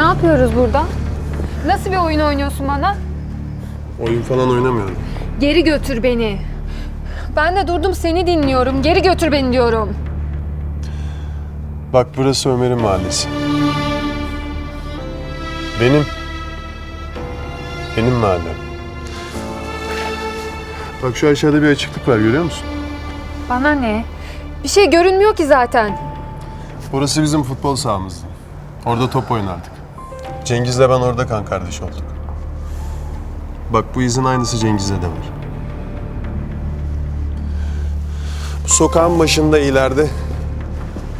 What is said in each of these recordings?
Ne yapıyoruz burada? Nasıl bir oyun oynuyorsun bana? Oyun falan oynamıyorum. Geri götür beni. Ben de durdum seni dinliyorum. Geri götür beni diyorum. Bak burası Ömer'in mahallesi. Benim. Benim mahallem. Bak şu aşağıda bir açıklık var görüyor musun? Bana ne? Bir şey görünmüyor ki zaten. Burası bizim futbol sahamızdı. Orada top oynardık. Cengiz'le ben orada kan kardeş olduk. Bak bu izin aynısı Cengiz'e de var. Bu sokağın başında ileride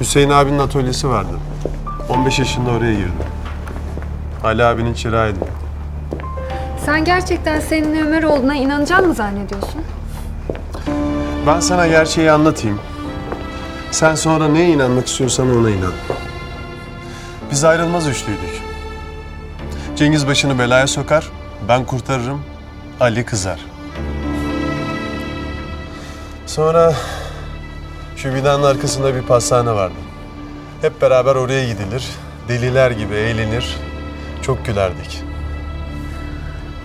Hüseyin abinin atölyesi vardı. 15 yaşında oraya girdim. Ali abinin çırağıydım. Sen gerçekten senin Ömer olduğuna inanacak mı zannediyorsun? Ben sana gerçeği anlatayım. Sen sonra neye inanmak istiyorsan ona inan. Biz ayrılmaz üçlüydük. Cengiz başını belaya sokar, ben kurtarırım, Ali kızar. Sonra şu binanın arkasında bir pastane vardı. Hep beraber oraya gidilir, deliler gibi eğlenir, çok gülerdik.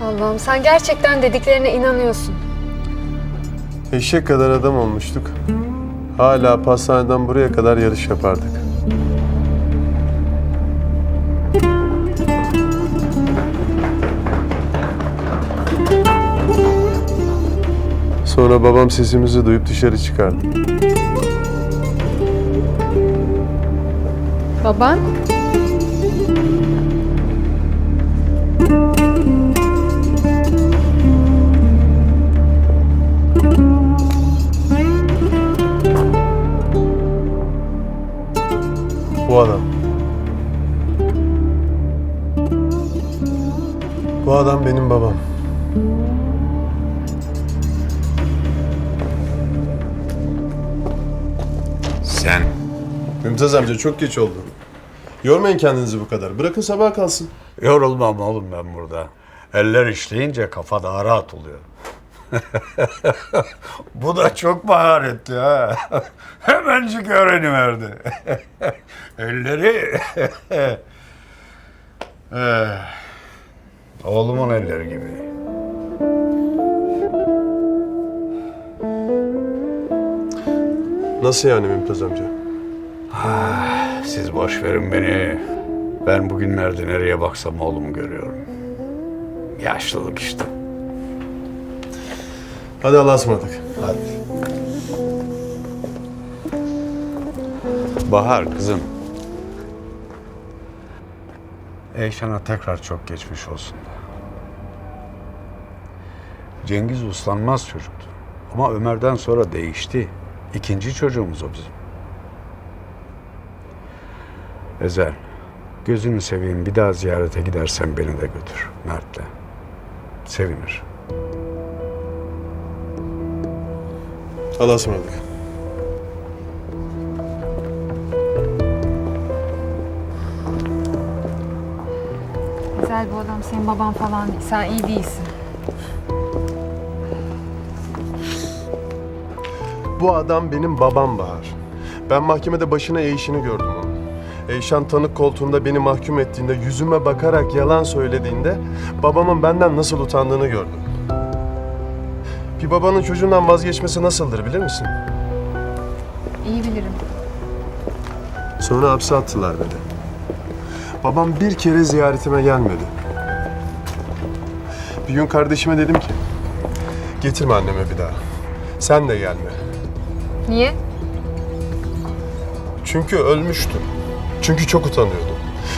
Allah'ım sen gerçekten dediklerine inanıyorsun. Eşek kadar adam olmuştuk. Hala pastaneden buraya kadar yarış yapardık. Sonra babam sesimizi duyup dışarı çıkardı. Baban? Bu adam. Bu adam benim babam. Sen Mümtaz amca çok geç oldu. Yormayın kendinizi bu kadar. Bırakın sabah kalsın. yorulmam oğlum ben burada. Eller işleyince kafa daha rahat oluyor. Bu da çok maharetli ha. Hemencik öğreniverdi. Elleri... Eh, Oğlumun elleri gibi. Nasıl yani Mümtaz amca? Siz boş verin beni. Ben bugünlerde nereye baksam oğlumu görüyorum. Yaşlılık işte. Hadi Allah'a ısmarladık. Hadi. Bahar kızım. Eyşan'a tekrar çok geçmiş olsun. Cengiz uslanmaz çocuktu. Ama Ömer'den sonra değişti. İkinci çocuğumuz o bizim. Ezel, gözünü seveyim bir daha ziyarete gidersen beni de götür Mert'le. Sevinir. Allah'a ısmarladık. Güzel bu adam senin baban falan değil. Sen iyi değilsin. Bu adam benim babam Bahar. Ben mahkemede başına eğişini gördüm onun. Eyşan tanık koltuğunda beni mahkum ettiğinde, yüzüme bakarak yalan söylediğinde babamın benden nasıl utandığını gördüm. Bir babanın çocuğundan vazgeçmesi nasıldır bilir misin? İyi bilirim. Sonra hapse attılar beni. Babam bir kere ziyaretime gelmedi. Bir gün kardeşime dedim ki, getirme anneme bir daha. Sen de gelme. Niye? Çünkü ölmüştüm. Çünkü çok utanıyordum.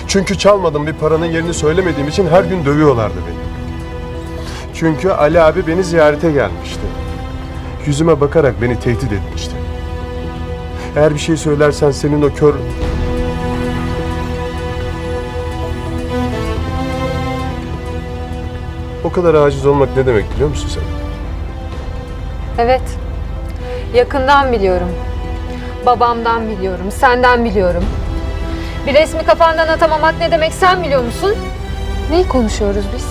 Çünkü çalmadım bir paranın yerini söylemediğim için her gün dövüyorlardı beni. Çünkü Ali abi beni ziyarete gelmişti. Yüzüme bakarak beni tehdit etmişti. Eğer bir şey söylersen senin o kör... O kadar aciz olmak ne demek biliyor musun sen? Evet. Yakından biliyorum. Babamdan biliyorum. Senden biliyorum. Bir resmi kafandan atamamak ne demek sen biliyor musun? Neyi konuşuyoruz biz?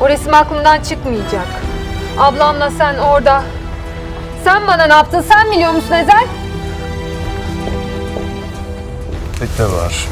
O resim aklımdan çıkmayacak. Ablamla sen orada. Sen bana ne yaptın? Sen biliyor musun Ezel? Bekle var.